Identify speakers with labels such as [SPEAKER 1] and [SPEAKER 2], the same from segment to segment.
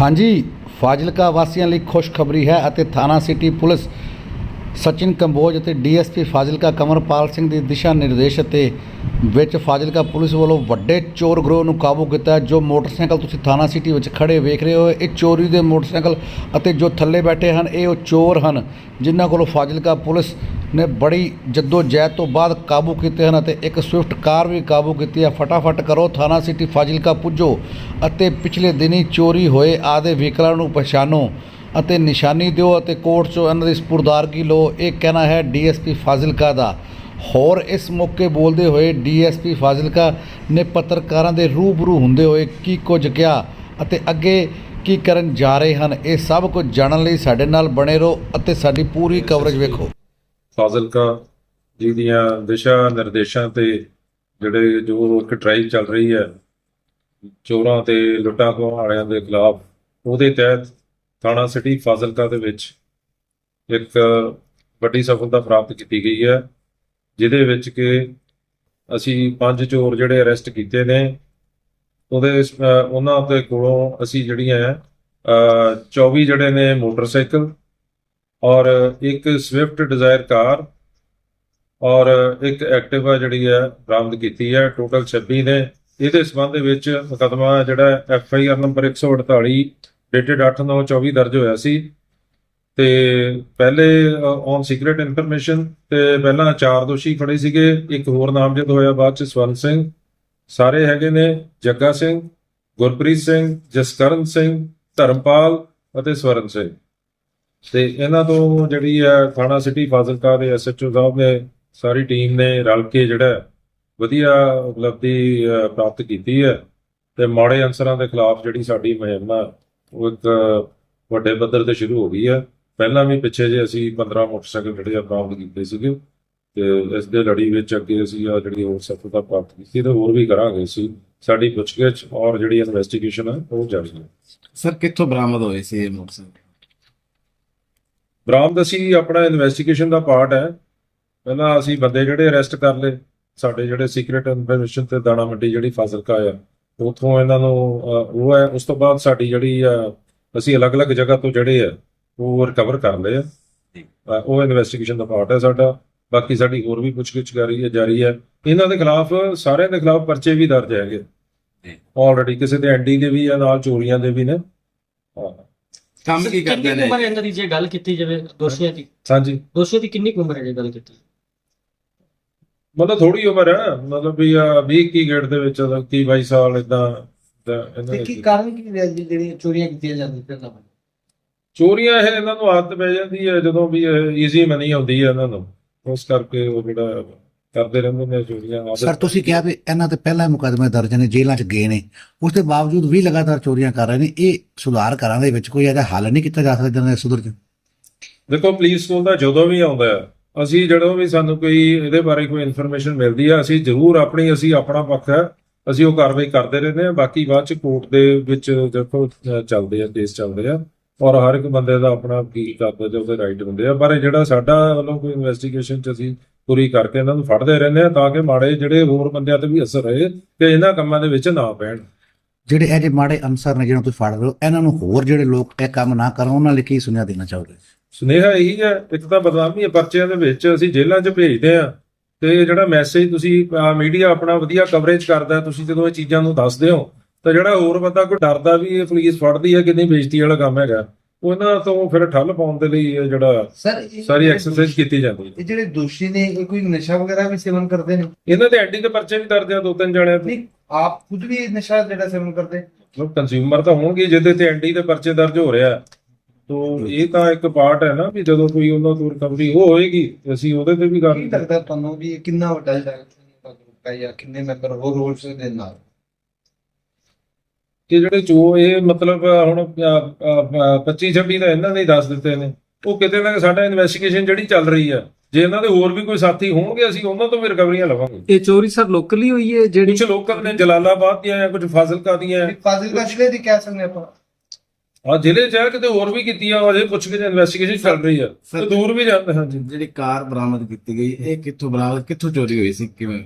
[SPEAKER 1] ਹਾਂਜੀ ਫਾਜ਼ਿਲਕਾ ਵਾਸੀਆਂ ਲਈ ਖੁਸ਼ਖਬਰੀ ਹੈ ਅਤੇ ਥਾਣਾ ਸਿਟੀ ਪੁਲਿਸ ਸਚਿਨ ਕੰਬੋਜ ਅਤੇ ਡੀਐਸਪੀ ਫਾਜ਼ਿਲਕਾ ਕਮਰਪਾਲ ਸਿੰਘ ਦੇ ਦਿਸ਼ਾ ਨਿਰਦੇਸ਼ ਅਤੇ ਵਿੱਚ ਫਾਜ਼ਿਲਕਾ ਪੁਲਿਸ ਵੱਲੋਂ ਵੱਡੇ ਚੋਰ ਗਰੋਹ ਨੂੰ ਕਾਬੂ ਕੀਤਾ ਜੋ ਮੋਟਰਸਾਈਕਲ ਤੁਸੀਂ ਥਾਣਾ ਸਿਟੀ ਵਿੱਚ ਖੜੇ ਵੇਖ ਰਹੇ ਹੋ, ਇਹ ਚੋਰੀ ਦੇ ਮੋਟਰਸਾਈਕਲ ਅਤੇ ਜੋ ਥੱਲੇ ਬੈਠੇ ਹਨ, ਇਹ ਉਹ ਚੋਰ ਹਨ ਜਿਨ੍ਹਾਂ ਕੋਲੋਂ ਫਾਜ਼ਿਲਕਾ ਪੁਲਿਸ ਨੇ ਬੜੀ ਜੱਦੋ ਜਹਿਦ ਤੋਂ ਬਾਅਦ ਕਾਬੂ ਕੀਤੇ ਹਨ ਅਤੇ ਇੱਕ ਸਵਿਫਟ ਕਾਰ ਵੀ ਕਾਬੂ ਕੀਤੀ ਹੈ। ਫਟਾਫਟ ਕਰੋ, ਥਾਣਾ ਸਿਟੀ ਫਾਜ਼ਿਲਕਾ ਪੁੱਜੋ ਅਤੇ ਪਿਛਲੇ ਦਿਨੀ ਚੋਰੀ ਹੋਏ ਆਦੇ ਵਹੀਕਲਾਂ ਨੂੰ ਪਛਾਣੋ। ਅਤੇ ਨਿਸ਼ਾਨੀ ਦਿਓ ਅਤੇ ਕੋਰਟ 'ਚੋਂ ਇਹਨਾਂ ਦੀ ਸਪੁਰਦਾਰਗੀ ਲਓ। ਇਹ ਕਹਿਣਾ ਹੈ ਡੀਐਸਪੀ ਫਾਜ਼ਿਲਕਾ ਦਾ। ਹੋਰ ਇਸ ਮੌਕੇ ਬੋਲਦੇ ਹੋਏ ਡੀਐਸਪੀ ਫਾਜ਼ਿਲਕਾ ਨੇ ਪੱਤਰਕਾਰਾਂ ਦੇ ਰੂਬਰੂ ਹੁੰਦੇ ਹੋਏ ਕੀ ਕੁਝ ਕਿਹਾ ਅਤੇ ਅੱਗੇ ਕੀ ਕਰਨ ਜਾ ਰਹੇ ਹਨ ਇਹ ਸਭ ਕੁਝ ਜਾਣਨ ਲਈ ਸਾਡੇ ਨਾਲ ਬਣੇ ਰਹੋ ਅਤੇ ਸਾਡੀ ਪੂਰੀ ਕਵਰੇਜ ਵੇਖੋ।
[SPEAKER 2] ਫਾਜ਼ਿਲਕਾ ਜੀ ਦੀਆਂ ਦਿਸ਼ਾ ਨਿਰਦੇਸ਼ਾਂ ਤੇ ਜਿਹੜੇ ਜੋ ਇੱਕ ਡਰਾਈਵ ਚੱਲ ਰਹੀ ਹੈ ਚੋਰਾਂ ਤੇ ਲੁੱਟਾਂ ਖੋਹਾਂ ਵਾਲਿਆਂ ਦੇ ਖਿਲਾਫ ਉਹਦੇ ਤਹਿਤ ਥਾਣਾ ਸਿਟੀ ਫਾਜ਼ਿਲਕਾ ਦੇ ਵਿੱਚ ਇੱਕ ਵੱਡੀ ਸਫਲਤਾ ਪ੍ਰਾਪਤ ਕੀਤੀ ਗਈ ਹੈ ਜਿਹਦੇ ਵਿੱਚ ਕਿ ਅਸੀਂ ਪੰਜ ਚੋਰ ਜਿਹੜੇ ਅਰੈਸਟ ਕੀਤੇ ਨੇ ਉਹਦੇ ਉਹਨਾਂ ਦੇ ਕੋਲੋਂ ਅਸੀਂ ਜਿਹੜੀਆਂ ਹੈ, ਅਹ 24 ਜਿਹੜੇ ਨੇ ਮੋਟਰਸਾਈਕਲ ਔਰ ਇੱਕ ਸਵਿਫਟ ਡਿਜ਼ਾਇਰ ਕਾਰ ਔਰ ਇੱਕ ਐਕਟਿਵਾ ਜਿਹੜੀ ਹੈ ਬਰਾਮਦ ਕੀਤੀ ਹੈ ਟੋਟਲ 26 ਨੇ। ਇਹਦੇ ਸਬੰਧ ਵਿੱਚ ਮੁਕੱਦਮਾ ਜਿਹੜਾ F I R number 148 dated 8/9/24 ਦਰਜ ਹੋਇਆ ਸੀ। ਤੇ ਪਹਿਲੇ ਔਨ ਸੀਕ੍ਰੀਟ ਇਨਫੋਰਮੇਸ਼ਨ ਤੇ ਪਹਿਲਾਂ ਚਾਰ ਦੋਸ਼ੀ ਫੜੇ ਸੀਗੇ। ਇੱਕ ਹੋਰ ਨਾਮਜ਼ਦ ਹੋਇਆ ਬਾਅਦ ਚ, ਸਵਰਨ ਸਿੰਘ। ਸਾਰੇ ਹੈਗੇ ਨੇ, ਜੱਗਾ ਸਿੰਘ, ਗੁਰਪ੍ਰੀਤ ਸਿੰਘ, ਜਸਕਰਨ ਸਿੰਘ, ਧਰਮਪਾਲ ਅਤੇ ਸਵਰਨ ਸਿੰਘ। ਤੇ ਇਹਨਾਂ ਤੋਂ ਜਿਹੜੀ ਹੈ ਥਾਣਾ ਸਿਟੀ ਫਾਜ਼ਿਲਕਾ ਦੇ ਐਸਐਚਓ ਸਾਹਿਬ ਨੇ ਸਾਰੀ ਟੀਮ ਨੇ ਰਲ ਕੇ ਜਿਹੜਾ ਵਧੀਆ ਉਪਲਬਧੀ ਪ੍ਰਾਪਤ ਕੀਤੀ ਹੈ। ਤੇ ਮਾੜੇ ਅਨਸਰਾਂ ਦੇ ਖਿਲਾਫ ਜਿਹੜੀ ਸਾਡੀ ਮੁਹਿੰਮ ਉਹ ਇੱਕ ਵੱਡੇ ਪੱਧਰ ਤੇ ਸ਼ੁਰੂ ਹੋ ਗਈ ਹੈ ਪਹਿਲਾਂ ਵੀ ਪਿੱਛੇ ਜੇ ਅਸੀਂ 15 ਮੋਟਰਸਾਈਕਲ ਜਿਹੜੇ ਆ ਬਰਾਮਦ ਕੀਤੇ ਸੀਗੇ ਤੇ ਇਸ ਦੇ ਲੜੀ ਵਿੱਚ ਅੱਗੇ ਅਸੀਂ ਆ ਜਿਹੜੀ ਹੋਰ ਸਫਲਤਾ ਪ੍ਰਾਪਤ ਕੀਤੀ ਤੇ ਹੋਰ ਵੀ ਕਰਾਂਗੇ ਅਸੀਂ। ਸਾਡੀ ਪੁੱਛਗਿੱਛ ਔਰ ਜਿਹੜੀ ਇਨਵੈਸਟੀਗੇਸ਼ਨ ਹੈ ਉਹ ਜਾਰੀ ਹੈ।
[SPEAKER 3] ਸਰ ਕਿੱਥੋਂ ਬਰਾਮਦ ਹੋਏ ਸੀ ਇਹ ਮੋਟਰਸਾਈਕਲ?
[SPEAKER 2] ਬਰਾਮਦ ਅਸੀਂ ਆਪਣਾ ਇਨਵੈਸਟੀਗੇਸ਼ਨ ਦਾ ਪਾਰਟ ਹੈ। ਪਹਿਲਾਂ ਅਸੀਂ ਬੰਦੇ ਜਿਹੜੇ ਅਰੈਸਟ ਕਰ ਲਏ ਸਾਡੇ ਜਿਹੜੇ ਸੀਕ੍ਰੀਟ ਇਨਫੋਰਮੇਸ਼ਨ ਤੇ ਦਾਣਾ ਮੰਡੀ ਜਿਹੜੀ ਫਾਜ਼ਿਲਕਾ ਆ ਉਥੋਂ ਇਹਨਾਂ ਨੂੰ ਉਹ ਹੈ ਉਸ ਤੋਂ ਬਾਅਦ ਸਾਡੀ ਜਿਹੜੀ ਆ ਅਸੀਂ ਅਲੱਗ-ਅਲੱਗ ਜਗ੍ਹਾ ਤੋਂ ਜਿਹੜੇ ਆ ਉਹ ਰਿਕਵਰ ਕਰ ਲਏ ਆ। ਉਹ ਇਨਵੈਸਟੀਗੇਸ਼ਨ ਦਾ ਪਾਰਟ ਹੈ ਸਾਡਾ। ਬਾਕੀ ਸਾਡੀ ਹੋਰ ਵੀ ਪੁੱਛਗਿੱਛ ਜਾਰੀ ਹੈ ਜਾਰੀ ਹੈ। ਇਹਨਾਂ ਦੇ ਖਿਲਾਫ ਸਾਰਿਆਂ ਦੇ ਖਿਲਾਫ ਪਰਚੇ ਵੀ ਦਰਜ ਹੈਗੇ।
[SPEAKER 3] ਜੀ।
[SPEAKER 2] ਆਲਰੇਡੀ ਕਿਸੇ ਦੇ ਐਂਡੀ ਦੇ ਵੀ ਆ ਨਾਲ ਚੋਰੀਆਂ ਦੇ ਵੀ ਨੇ। ਹਾਂ।
[SPEAKER 3] ਕੰਮ ਕੀ ਕਰਦੇ
[SPEAKER 4] ਕਿੰਨੀ
[SPEAKER 3] ਨੇ?
[SPEAKER 4] ਉਮਰ ਹੈ ਇਹਨਾਂ ਦੀ ਜੇ ਗੱਲ ਕੀਤੀ ਜਾਵੇ ਦੋਸ਼ੀਆਂ ਦੀ?
[SPEAKER 2] ਹਾਂਜੀ।
[SPEAKER 4] ਦੋਸ਼ੀਆਂ ਦੀ ਕਿੰਨੀ ਉਮਰ ਹੈ ਜੇ ਗੱਲ ਕੀਤੀ
[SPEAKER 2] ਮਤਲਬ ਥੋੜੀ ਉਮਰ ਹੈ ਮਤਲਬ ਵੀ ਆ 20 ਕੀ ਗੇੜ ਦੇ ਵਿੱਚ 21 22 ਸਾਲ ਇਦਾਂ
[SPEAKER 5] ਤੇ ਕੀ ਕਾਰਨ ਕੀ ਰਿਹਾ ਜੀ ਜਿਹੜੀਆਂ ਚੋਰੀਆਂ ਕੀਤੀਆਂ ਜਾਂਦੀਆਂ ਨਾ
[SPEAKER 2] ਚੋਰੀਆਂ ਇਹ ਇਹਨਾਂ ਨੂੰ ਆਦਤ ਪੈ ਜਾਂਦੀ ਹੈ ਜਦੋਂ ਵੀ ਈਜ਼ੀ ਮਨੀ ਆਉਂਦੀ ਹੈ ਇਹਨਾਂ ਨੂੰ। ਉਸ ਕਰਕੇ ਉਹ ਜਿਹੜਾ ਕਰਦੇ ਰਹਿੰਦੇ ਨੇ ਚੋਰੀਆਂ ਆਦਤ
[SPEAKER 6] ਸਰ ਤੁਸੀਂ ਕਿਹਾ ਵੀ ਇਹਨਾਂ ਤੇ ਪਹਿਲਾਂ ਹੀ ਮੁਕੱਦਮੇ ਦਰਜ ਨੇ ਜੇਲ੍ਹਾਂ 'ਚ ਗਏ ਨੇ। ਉਸ ਦੇ ਬਾਵਜੂਦ ਵੀ ਲਗਾਤਾਰ ਚੋਰੀਆਂ ਕਰ ਰਹੇ ਨੇ ਇਹ ਸੁਧਾਰ ਕਰਾਂ ਦੇ ਵਿੱਚ ਕੋਈ ਇਹਦਾ ਹੱਲ ਨਹੀਂ ਕੀਤਾ ਜਾ ਸਕਦਾ ਜਿਹਨਾਂ ਦੇ ਸੁਧਰ ਜਾਣ
[SPEAKER 2] ਦੇਖੋ ਪੁਲਿਸ ਸਕੂਲ ਦਾ ਜਦੋਂ ਵੀ ਆਉਂਦਾ ਹੈ ਅਸੀਂ ਜਦੋਂ ਵੀ ਸਾਨੂੰ ਕੋਈ ਇਹਦੇ ਬਾਰੇ ਕੋਈ ਇਨਫੋਰਮੇਸ਼ਨ ਮਿਲਦੀ ਹੈ ਅਸੀਂ ਜ਼ਰੂਰ ਆਪਣੀ, ਅਸੀਂ ਆਪਣਾ ਪੱਖ ਹੈ ਅਸੀਂ ਉਹ ਕਾਰਵਾਈ ਕਰਦੇ ਰਹਿੰਦੇ ਹਾਂ ਬਾਕੀ ਬਾਅਦ ਚ ਕੋਰਟ ਦੇ ਵਿੱਚ ਦੇਖੋ ਚੱਲਦੇ ਆ ਕੇਸ ਚੱਲਦੇ ਆ ਔਰ ਹਰ ਇੱਕ ਬੰਦੇ ਦਾ ਆਪਣਾ ਵਕੀਲ ਕਰਦਾ ਜੋ ਉਹਦੇ ਰਾਈਟ ਹੁੰਦੇ ਆ। ਪਰ ਜਿਹੜਾ ਸਾਡਾ ਵੱਲੋਂ ਕੋਈ ਇਨਵੈਸਟੀਗੇਸ਼ਨ ਚ ਅਸੀਂ ਪੂਰੀ ਕਰਕੇ ਇਹਨਾਂ ਨੂੰ ਫੜਦੇ ਰਹਿੰਦੇ ਆ ਤਾਂ ਕਿ ਮਾੜੇ ਜਿਹੜੇ ਹੋਰ ਬੰਦਿਆਂ ਤੇ ਵੀ ਅਸਰ ਰਹੇ ਕਿ ਇਹਨਾਂ ਕੰਮਾਂ ਦੇ ਵਿੱਚ ਨਾ ਪੈਣ।
[SPEAKER 6] ਜਿਹੜੇ ਇਹ ਜੇ ਮਾੜੇ ਅਨਸਰ ਨੇ ਜਿਹਨਾਂ ਤੁਸੀਂ ਫੜ ਰਹੇ ਹੋ, ਇਹਨਾਂ ਨੂੰ ਹੋਰ ਜਿਹੜੇ ਲੋਕ ਇਹ ਕੰਮ ਨਾ ਕਰਨ, ਉਹਨਾਂ ਲਈ ਕੀ ਸੁਨੇਹਾ ਦੇਣਾ ਚਾਹੋਗੇ?
[SPEAKER 2] ਸੁਨੇਹਾ ਇਹੀ ਹੈ ਇੱਕ ਤਾਂ ਬਦਨਾਮੀ ਹੈ ਪਰਚਿਆਂ ਦੇ ਵਿੱਚ ਅਸੀਂ ਜੇਲ੍ਹਾਂ 'ਚ ਭੇਜਦੇ ਆ ਤੇ ਜਿਹੜਾ ਮੈਸੇਜ ਤੁਸੀਂ ਮੀਡੀਆ ਆਪਣਾ ਵਧੀਆ ਕਵਰੇਜ ਕਰਦਾ ਤੁਸੀਂ ਜਦੋਂ ਇਹ ਚੀਜ਼ਾਂ ਨੂੰ ਦੱਸਦੇ ਹੋ ਤਾਂ ਜਿਹੜਾ ਹੋਰ ਬੰਦਾ ਕੋਈ ਡਰਦਾ ਵੀ ਇਹ ਪੁਲਿਸ ਫੜਦੀ ਹੈ ਕਿੰਨੀ ਬੇਇੱਜ਼ਤੀ ਵਾਲਾ ਕੰਮ ਹੈਗਾ ਉਹਨਾਂ ਤੋਂ ਫਿਰ ਠੱਲ ਪਾਉਣ ਦੇ ਲਈ ਇਹ ਜਿਹੜਾ
[SPEAKER 5] ਸਰ
[SPEAKER 2] ਸਾਰੀ ਐਕਸਰਸਾਈਜ਼ ਕੀਤੀ ਜਾਂਦੀ ਹੈ।
[SPEAKER 5] ਇਹ ਜਿਹੜੇ ਦੋਸ਼ੀ ਨੇ ਇਹ ਕੋਈ ਨਸ਼ਾ ਵਗੈਰਾ ਵੀ ਸੇਵਨ ਕਰਦੇ ਨੇ?
[SPEAKER 2] ਇਹਨਾਂ ਦੇ ਐਂਟੀ ਦੇ ਪਰਚੇ ਵੀ ਦਰਜ ਆ ਦੋ ਤਿੰਨ ਜਣਿਆਂ ਤੇ
[SPEAKER 5] ਨਹੀਂ ਆਪ ਖੁਦ ਵੀ ਨਸ਼ਾ ਜਿਹੜਾ ਸੇਵਨ ਕਰਦੇ?
[SPEAKER 2] ਕੰਜ਼ਿਊਮਰ ਤਾਂ ਹੋਣਗੇ ਜਿਹਦੇ ਤੇ ਐਂਟੀ ਦੇ ਪਰਚੇ ਦਰਜ ਹੋ ਰਿਹਾ। ਤੋ ਇਹ ਤਾਂ ਇੱਕ ਪਾਰਟ ਹੈ ਨਾ ਵੀ ਜਦੋਂ ਕੋਈ ਉਹਨਾਂ ਤੋਂ ਰਿਕਵਰੀ ਹੋਏਗੀ ਅਸੀਂ ਉਹਦੇ ਤੇ ਵੀ ਕਰ
[SPEAKER 5] ਕੀ ਲੱਗਦਾ ਤੁਹਾਨੂੰ ਵੀ ਇਹ ਕਿੰਨਾ ਵੱਡਾ ਜਿਹੜਾ ਗਰੁੱਪ ਹੈ ਜਾਂ ਕਿੰਨੇ ਮੈਂਬਰ ਹੋਰ ਰੋਲਸ ਦੇ ਨਾਲ?
[SPEAKER 2] ਕਿ ਜਿਹੜੇ ਚੋ ਇਹ ਮਤਲਬ ਹੁਣ 25 26 ਦਾ ਇਹਨਾਂ ਨੇ ਹੀ ਦੱਸ ਦਿੱਤੇ ਨੇ। ਉਹ ਕਿਤੇ ਨਾ ਸਾਡਾ ਇਨਵੈਸਟੀਗੇਸ਼ਨ ਜਿਹੜੀ ਚੱਲ ਰਹੀ ਆ। ਜੇ ਇਹਨਾਂ ਦੇ ਹੋਰ ਵੀ ਕੋਈ ਸਾਥੀ ਹੋਣਗੇ ਅਸੀਂ ਉਹਨਾਂ ਤੋਂ ਵੀ ਰਿਕਵਰੀਆਂ ਲਵਾਂਗੇ।
[SPEAKER 7] ਇਹ ਚੋਰੀ ਸਰ ਲੋਕਲੀ ਹੋਈ ਹੈ ਜਿਹੜੀ
[SPEAKER 2] ਕੁਝ ਲੋਕਾਂ ਨੇ ਜਲਾਲਾਬਾਦ ਦੀਆਂ ਜਾਂ ਕੁਝ ਫਾਜ਼ਿਲਕਾ ਦੀਆਂ?
[SPEAKER 5] ਫਾਜ਼ਿਲਕਾ ਜ਼ਿਲ੍ਹੇ ਦੀ ਕਹਿ ਸਕਦੇ ਆਪਾਂ।
[SPEAKER 2] ਆ ਜ਼ਿਲ੍ਹੇ ਚ ਆ, ਕਿਤੇ ਹੋਰ ਵੀ ਕੀਤੀਆਂ ਅਜੇ ਪੁੱਛ ਕੇ ਇਨਵੈਸਟੀਗੇਸ਼ਨ ਚੱਲ ਰਹੀ ਆ। ਤੇ
[SPEAKER 3] ਸਰ
[SPEAKER 2] ਦੂਰ ਵੀ ਜਾਂਦੇ ਹਾਂ ਜੀ
[SPEAKER 3] ਜਿਹੜੀ ਕਾਰ ਬਰਾਮਦ ਕੀਤੀ ਗਈ ਇਹ ਕਿੱਥੋਂ ਬਰਾਮਦ ਕਿੱਥੋਂ ਚੋਰੀ ਹੋਈ ਸੀ ਕਿਵੇਂ?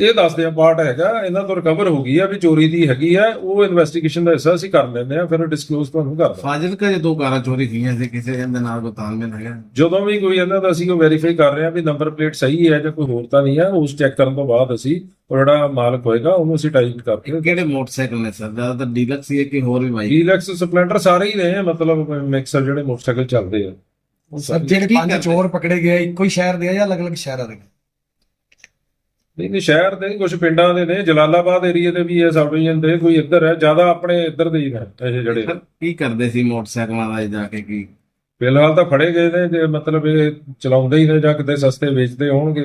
[SPEAKER 2] ਇਹ ਦੱਸਦੇ ਆ ਪਾਰਟ ਹੈਗਾ ਇਹਨਾਂ ਤੋਂ ਰਿਕਵਰ ਹੋ ਗਈ ਆ ਵੀ ਚੋਰੀ ਦੀ ਹੈਗੀ ਆ ਉਹ ਇਨਵੈਸਟੀਗੇਸ਼ਨ ਦਾ ਹਿੱਸਾ ਅਸੀਂ ਕਰ ਲੈਂਦੇ ਆ ਫਿਰ ਡਿਸਕਲੋਜ਼ ਤੁਹਾਨੂੰ ਕਰਦਾ।
[SPEAKER 3] ਫਾਜ਼ਿਲਕਾ ਜੇ ਦੋ ਕਾਰਾਂ ਚੋਰੀ ਹੋਈਆਂ ਸੀ ਕਿਸੇ ਦੇ ਨਾਲ ਕੋਈ ਤਾਲਮੇਲ ਹੈਗਾ?
[SPEAKER 2] ਜਦੋਂ ਵੀ ਕੋਈ ਇਹਨਾਂ ਦਾ ਅਸੀਂ ਕੋਈ ਵੈਰੀਫਾਈ ਕਰ ਰਹੇ ਆ ਵੀ ਨੰਬਰ ਪਲੇਟ ਸਹੀ ਹੈ ਜਾਂ ਕੋਈ ਹੋਰ ਤਾਂ ਨਹੀਂ ਹੈ ਉਸ ਚੈੱਕ ਕਰਨ ਤੋਂ ਬਾਅਦ ਅਸੀਂ ਉਹ ਜਿਹੜਾ ਮਾਲਕ ਹੋਏਗਾ ਉਹਨੂੰ ਅਸੀਂ ਟਾਈਪ ਕਰਕੇ
[SPEAKER 3] ਕਿਹੜੇ ਮੋਟਰਸਾਈਕਲ ਨੇ ਸਰ? ਜ਼ਿਆਦਾਤਰ ਡੀਲਕਸ ਹੀ ਹੈ ਕਿ ਹੋਰ ਵੀ ਬਾਈਕ?
[SPEAKER 2] ਡੀਲੈਕਸ ਸਪਲੈਂਡਰ ਸਾਰੇ ਹੀ ਨੇ ਮਤਲਬ ਮਿਕਸਰ ਜਿਹੜੇ ਮੋਟਰਸਾਈਕਲ ਚੱਲਦੇ ਆ। ਉਹ
[SPEAKER 5] ਸਰ ਜਿਹੜੇ
[SPEAKER 3] ਕੀ
[SPEAKER 5] ਪੰਜ? ਚੋਰ ਪਕੜੇ ਗਏ ਇੱਕੋ ਹੀ ਸ਼ਹਿਰ ਦੇ ਆ ਜਾਂ ਅਲੱਗ-ਅਲੱਗ ਸ਼ਹਿਰਾਂ ਦੇ?
[SPEAKER 2] ਨਹੀਂ ਨਹੀਂ ਸ਼ਹਿਰ ਦੇ ਕੁਝ ਪਿੰਡਾਂ ਦੇ ਨੇ ਜਲਾਲਾਬਾਦ ਏਰੀਆ ਦੇ ਵੀ ਹੈ ਸਬ ਡਿਵੀਜ਼ਨ ਦੇ ਕੋਈ ਇੱਧਰ ਹੈ ਜ਼ਿਆਦਾ ਆਪਣੇ ਇੱਧਰ ਦੇ ਹੀ ਨੇ ਇਹ ਜਿਹੜੇ।
[SPEAKER 3] ਸਰ ਕੀ ਕਰਦੇ ਸੀ ਮੋਟਰਸਾਈਕਲਾਂ ਦਾ ਜਾ ਕੇ ਕੀ?
[SPEAKER 2] ਫਿਲਹਾਲ ਤਾਂ ਫੜੇ ਗਏ ਨੇ ਜੇ ਮਤਲਬ ਇਹ ਚਲਾਉਂਦੇ ਹੀ ਨੇ ਜਾਂ ਕਿਤੇ ਸਸਤੇ ਵੇਚਦੇ ਹੋਣਗੇ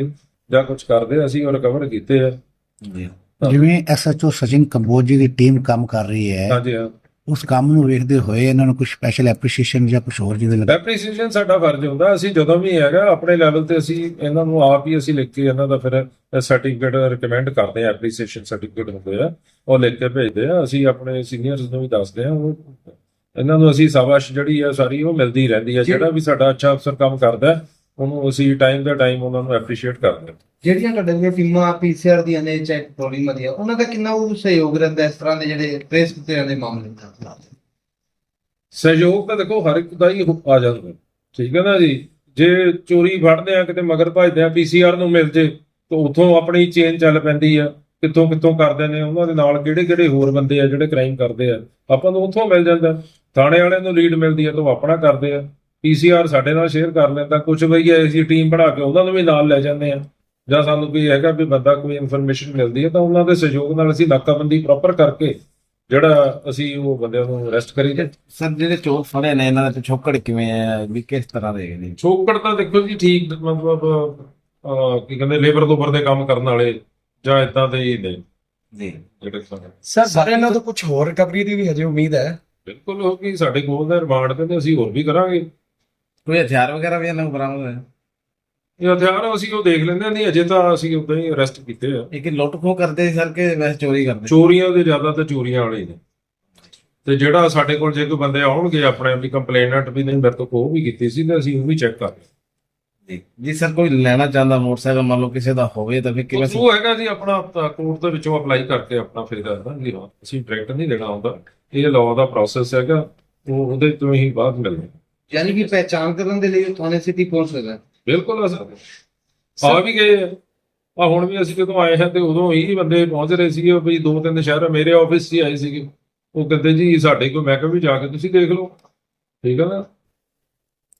[SPEAKER 2] ਜਾਂ ਕੁਝ ਕਰਦੇ ਅਸੀਂ ਉਹ ਰਿਕਵਰ ਕੀਤੇ ਆ।
[SPEAKER 6] ਜਿਵੇਂ ਐਸਐਚਓ ਸਚਿਨ ਕੰਬੋਜ ਜੀ ਦੀ ਟੀਮ ਕੰਮ ਕਰ ਰਹੀ ਹੈ
[SPEAKER 2] ਹਾਂਜੀ ਹਾਂ।
[SPEAKER 6] ਉਸ ਕੰਮ ਨੂੰ ਵੇਖਦੇ ਹੋਏ ਇਹਨਾਂ ਨੂੰ ਕੋਈ ਸਪੈਸ਼ਲ ਐਪਰੀਸ਼ੀਏਸ਼ਨ ਜਾਂ ਕੁਝ ਹੋਰ ਜਿਹਦੇ ਲੱਗਾ?
[SPEAKER 2] ਐਪਰੀਸੀਏਸ਼ਨ ਸਾਡਾ ਫਰਜ਼ ਹੁੰਦਾ। ਅਸੀਂ ਜਦੋਂ ਵੀ ਹੈਗਾ, ਆਪਣੇ ਲੈਵਲ ਤੇ ਅਸੀਂ ਇਹਨਾਂ ਨੂੰ ਆਪ ਹੀ ਅਸੀਂ ਲਿਖ ਕੇ ਇਹਨਾਂ ਦਾ ਫਿਰ ਸਰਟੀਫਿਕੇਟ ਰეკਮੈਂਡ ਕਰਦੇ ਆ ਐਪਰੀਸੀਏਸ਼ਨ ਸਰਟੀਫਿਕੇਟ ਹੁੰਦੇ ਆ, ਉਹ ਲਿਖ ਕੇ ਭੇਜਦੇ ਆ। ਅਸੀਂ ਆਪਣੇ ਸੀਨੀਅਰਸ ਨੂੰ ਵੀ ਦੱਸਦੇ ਆ ਉਹ ਇਹਨਾਂ ਨੂੰ ਅਸੀਂ ਸਾਬਾਸ਼ ਜਿਹੜੀ ਆ ਸਾਰੀ ਉਹ ਮਿਲਦੀ ਰਹਿੰਦੀ ਆ। ਜਿਹੜਾ ਵੀ ਸਾਡਾ ਅੱਛਾ ਅਫਸਰ ਕੰਮ ਕਰਦਾ, ਉਹਨੂੰ ਅਸੀਂ ਟਾਈਮ ਦਾ ਟਾਈਮ ਉਹਨਾਂ ਨੂੰ ਐਪਰੀਸ਼ੀਏਟ ਕਰਦੇ ਹਾਂ।
[SPEAKER 5] ਜਿਹੜੀਆਂ ਤੁਹਾਡੇ ਕੋਲ ਟੀਮਾਂ ਪੀਸੀਆਰ ਦੀਆਂ ਨੇ, ਚਾਹੇ ਪੈਟਰੋਲਿੰਗ ਦੀਆਂ, ਉਹਨਾਂ ਦਾ ਕਿੰਨਾ ਉਹ ਸਹਿਯੋਗ ਰਹਿੰਦਾ ਇਸ ਤਰ੍ਹਾਂ ਦੇ ਜਿਹੜੇ ਟ੍ਰੇਸ ਕੀਤੇ ਜਾਂਦੇ ਮਾਮਲੇ ਦਾ?
[SPEAKER 2] ਸਹਿਯੋਗ ਤਾਂ ਦੇਖੋ, ਹਰ ਇੱਕ ਦਾ ਹੀ ਆ ਜਾਂਦਾ। ਠੀਕ ਹੈ ਨਾ ਜੀ? ਜੇ ਚੋਰੀ ਫੜਦੇ ਆ, ਕਿਤੇ ਮਗਰ ਭਜਦੇ ਆ ਪੀਸੀਆਰ ਨੂੰ ਮਿਲ ਜੇ, ਤਾਂ ਉਥੋਂ ਆਪਣੀ ਚੇਨ ਚੱਲ ਪੈਂਦੀ ਆ। ਕਿੱਥੋਂ ਕਿੱਥੋਂ ਕਰਦੇ ਨੇ, ਉਹਨਾਂ ਦੇ ਨਾਲ ਕਿਹੜੇ ਕਿਹੜੇ ਹੋਰ ਬੰਦੇ ਆ, ਜਿਹੜੇ ਕ੍ਰਾਈਮ ਕਰਦੇ ਆ। ਆਪਾਂ ਨੂੰ ਉਥੋਂ ਮਿਲ ਜਾਂਦਾ। ਥਾਣੇ ਵਾਲਿਆਂ ਨੂੰ ਲੀਡ ਮਿਲਦੀ ਆ, ਤਾਂ ਉਹ ਆਪਣਾ ਕਰਦੇ ਆ। ਪੀਸੀਆਰ ਸਾਡੇ ਨਾਲ ਸ਼ੇਅਰ ਕਰ ਲੈਂਦਾ। ਕੁਝ ਬਈ ਐਸੀ ਟੀਮ ਬਣਾ ਕੇ ਉਹਨਾਂ ਨੂੰ ਵੀ ਨਾਲ ਲੈ ਜਾਂਦੇ ਆ। ਜਾਂ ਸਾਨੂੰ ਕੋਈ ਹੈਗਾ ਵੀ ਬੰਦਾ ਕੋਈ ਇਨਫੋਰਮੇਸ਼ਨ ਮਿਲਦੀ ਹੈ ਤਾਂ ਉਹਨਾਂ ਦੇ ਸਹਿਯੋਗ ਨਾਲ ਅਸੀਂ ਨਾਕਾਬੰਦੀ ਪ੍ਰੋਪਰ ਕਰਕੇ ਜਿਹੜਾ ਅਸੀਂ ਉਹ ਬੰਦਿਆਂ ਨੂੰ ਅਰੈਸਟ ਕਰੀਏ
[SPEAKER 3] ਸਰ ਜਿਹੜੇ ਚੋਰ ਫੜੇ ਨੇ ਇਹਨਾਂ ਦਾ ਪਿਛੋਕੜ ਕਿਵੇਂ ਹੈ? ਵੀ ਕਿਸ ਤਰ੍ਹਾਂ ਦੇ ਨੇ?
[SPEAKER 2] ਛੋਕੜ ਤਾਂ ਦੇਖੋ ਜੀ ਠੀਕ ਮਤਲਬ ਕੀ ਕਹਿੰਦੇ ਲੇਬਰ ਲੋਬਰ ਦੇ ਕੰਮ ਕਰਨ ਵਾਲੇ ਜਾਂ ਇਦਾਂ ਦੇ ਹੀ ਨੇ।
[SPEAKER 3] ਜੀ।
[SPEAKER 2] ਜਿਹੜੇ
[SPEAKER 4] ਸਰ
[SPEAKER 5] ਸਾਰੇ ਇਹਨਾਂ ਤੋਂ ਕੁਝ ਹੋਰ ਰਿਕਵਰੀ ਦੀ ਵੀ ਹਜੇ ਉਮੀਦ ਹੈ?
[SPEAKER 2] ਬਿਲਕੁਲ ਹੋ ਗਈ ਸਾਡੇ ਕੋਲ ਦਾ ਰਿਮਾਂਡ ਤੇ ਤੇ ਅਸੀਂ ਹੋਰ ਵੀ ਕਰਾਂਗੇ।
[SPEAKER 3] ਕੋਈ ਹਥਿਆਰ ਵਗੈਰਾ ਵੀ ਇਹਨਾਂ ਨੂੰ ਬਰਾਮਦ ਹੋਇਆ
[SPEAKER 2] ਇਹ ਹਥਿਆਰ ਅਸੀਂ ਉਹ ਦੇਖ ਲੈਂਦੇ ਹਾਂ ਨਹੀਂ ਅਜੇ ਤਾਂ ਅਸੀਂ ਉਦਾਂ ਹੀ ਅਰੈਸਟ ਕੀਤੇ ਆ।
[SPEAKER 3] ਕਿ ਲੁੱਟ ਖੋਹ ਕਰਦੇ ਸੀ ਸਰ ਕਿ ਵੈਸੇ ਚੋਰੀ ਕਰਦੇ
[SPEAKER 2] ਚੋਰੀਆਂ ਦੇ ਜ਼ਿਆਦਾ ਤਾਂ ਚੋਰੀਆਂ ਵਾਲੇ ਹੀ ਨੇ। ਤੇ ਜਿਹੜਾ ਸਾਡੇ ਕੋਲ ਜੇ ਕੋਈ ਬੰਦੇ ਆਉਣਗੇ ਆਪਣੇ ਵੀ ਕੰਪਲੇਨੈਂਟ ਵੀ ਨਹੀਂ ਮੇਰੇ ਤੋਂ ਖੋਹ ਵੀ ਕੀਤੀ ਸੀ ਤੇ ਅਸੀਂ ਉਹ ਵੀ ਚੈੱਕ ਕਰ
[SPEAKER 3] ਜੀ। ਜੀ ਸਰ ਕੋਈ ਲੈਣਾ ਚਾਹੁੰਦਾ ਮੋਟਰਸਾਈਕਲ ਮੰਨ ਲਓ ਕਿਸੇ ਦਾ ਹੋਵੇ ਤਾਂ ਫਿਰ ਕਿਵੇਂ
[SPEAKER 2] ਉਹ ਹੈਗਾ ਜੀ ਆਪਣਾ ਕੋਰਟ ਦੇ ਵਿੱਚੋਂ ਅਪਲਾਈ ਕਰਕੇ ਆਪਣਾ ਫਿਰ ਕਰਦਾ ਜੀ ਹਾਂ ਅਸੀਂ ਡਾਇਰੈਕਟ ਨਹੀਂ ਦੇਣਾ ਹੁੰਦਾ। ਇਹ ਲਾਅ ਦਾ ਪ੍ਰੋਸੈਸ ਹੈਗਾ ਉਹ ਉਹਦੇ ਤੋਂ ਹੀ ਬਾਅਦ ਮਿਲਦਾ
[SPEAKER 5] ਯਾਨੀ ਕਿ ਪਹਿਚਾਨ ਕਰਨ ਦੇ ਲਈ ਥਾਣੇ ਸਿਟੀ ਪਹੁੰਚ ਸਕਦਾ ਹੈ।
[SPEAKER 2] ਬਿਲਕੁਲ ਆ ਸਰ। ਆ ਵੀ ਗਏ ਆ। ਹੁਣ ਵੀ ਅਸੀਂ ਜਦੋਂ ਆਏ ਹਾਂ ਤੇ ਉਦੋਂ ਹੀ ਬੰਦੇ ਪਹੁੰਚ ਰਹੇ ਸੀਗੇ ਵੀ ਦੋ ਤਿੰਨ ਸ਼ਹਿਰ ਮੇਰੇ ਆਫਿਸ 'ਚ ਹੀ ਆਏ ਸੀਗੇ। ਉਹ ਕਹਿੰਦੇ ਜੀ ਸਾਡੇ ਕੋਲ ਮੈਂ ਕਿਹਾ ਵੀ ਜਾ ਕੇ ਤੁਸੀਂ ਦੇਖ ਲਓ। ਠੀਕ ਹੈ ਨਾ?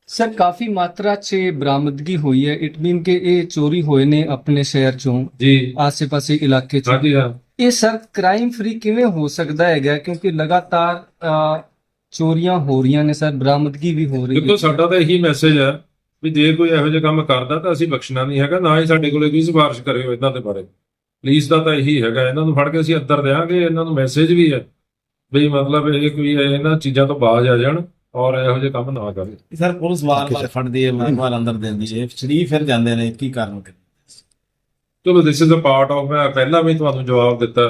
[SPEAKER 8] ਸਰ ਕਾਫੀ ਮਾਤਰਾ 'ਚ ਬਰਾਮਦਗੀ ਹੋਈ ਹੈ। ਇਟ ਮੀਨ ਕਿ ਇਹ ਚੋਰੀ ਹੋਏ ਨੇ ਆਪਣੇ ਸ਼ਹਿਰ 'ਚੋਂ
[SPEAKER 2] ਜੀ।
[SPEAKER 8] ਆਸੇ-ਪਾਸੇ ਇਲਾਕੇ 'ਚ।
[SPEAKER 2] ਹਾਂਜੀ ਹਾਂ।
[SPEAKER 8] ਇਹ ਸਰ ਕ੍ਰਾਈਮ ਫ੍ਰੀ ਕਿਵੇਂ ਹੋ ਸਕਦਾ ਹੈਗਾ? ਕਿਉਂਕਿ ਲਗਾਤਾਰ ਚੋਰੀਆਂ ਹੋ ਰਹੀਆਂ ਨੇ ਸਰ ਬਰਾਮਦਗੀ ਵੀ ਹੋ ਰਹੀ
[SPEAKER 2] ਦੇਖੋ
[SPEAKER 8] ਹੈ
[SPEAKER 2] ਸਾਡਾ ਤਾਂ ਇਹੀ ਮੈਸੇਜ ਹੈ ਵੀ ਜੇ ਕੋਈ ਇਹੋ ਜਿਹਾ ਕੰਮ ਕਰਦਾ ਤਾਂ ਅਸੀਂ ਬਖਸ਼ਣਾ ਨਹੀਂ ਹੈਗਾ ਨਾ ਹੀ ਸਾਡੇ ਕੋਲੇ ਕੋਈ ਸਿਫਾਰਿਸ਼ ਕਰਿਓ ਇਹਨਾਂ ਦੇ ਬਾਰੇ। ਪੁਲਿਸ ਦਾ ਤਾਂ ਇਹੀ ਹੈਗਾ ਇਹਨਾਂ ਨੂੰ ਫੜ ਕੇ ਅਸੀਂ ਅੰਦਰ ਦੇਵਾਂਗੇ ਇਹਨਾਂ ਨੂੰ ਮੈਸੇਜ ਵੀ ਹੈ। ਵੀ ਮਤਲਬ ਇਹ ਕੋਈ ਇਹਨਾਂ ਚੀਜ਼ਾਂ ਤੋਂ ਬਾਜ਼ ਆ ਜਾਣ ਔਰ ਇਹੋ ਜਿਹੇ ਕੰਮ ਨਾ ਕਰਨ
[SPEAKER 3] ਸਰ ਪੁਲਿਸ ਵਾਰ-ਵਾਰ ਫੜਦੀ ਹੈ ਵਾਰ-ਵਾਰ ਅੰਦਰ ਦਿੰਦੀ ਹੈ। ਸ਼ਰੀਫ ਫਿਰ ਜਾਂਦੇ ਨੇ ਕੀ ਕਾਰਨ
[SPEAKER 2] ਚਲੋ this is a part of ਮੈਂ ਪਹਿਲਾਂ ਵੀ ਤੁਹਾਨੂੰ ਜਵਾਬ ਦਿੱਤਾ।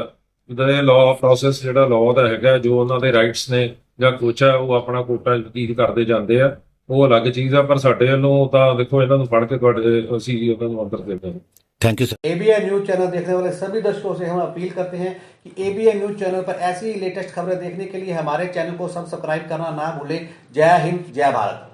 [SPEAKER 2] ਦਾ ਇਹ ਲਾਅ ਪ੍ਰੋਸੈਸ ਜਿਹੜਾ ਲਾਅ ਦਾ ਹੈਗਾ ਜੋ ਉਹਨਾਂ ਦੇ ਰਾਈਟਸ ਨੇ ਜਾਂ ਕੁਛ ਹੈ ਉਹ ਆਪਣਾ ਕੋਟਾ ਵਕੀਲ ਕਰਦੇ ਜਾਂਦੇ ਆ। ਉਹ ਅਲੱਗ ਚੀਜ਼ ਆ ਪਰ ਸਾਡੇ ਵੱਲੋਂ ਤਾਂ ਦੇਖੋ ਇਹਨਾਂ ਨੂੰ ਫੜ ਕੇ ਤੁਹਾਡੇ ਅਸੀਂ ਉਹਨਾਂ ਨੂੰ ਅੰਦਰ ਦਿੰਦੇ ਹਾਂ
[SPEAKER 6] thank you sir
[SPEAKER 1] ABN news channel देखने वाले सभी दर्शकों से हम अपील करते हैं कि एबीएन न्यूज चैनल पर ऐसी ही लेटेस्ट खबरें देखने के लिए हमारे चैनल को सब्सक्राइब करना ना भूलें जय हिंद जय भारत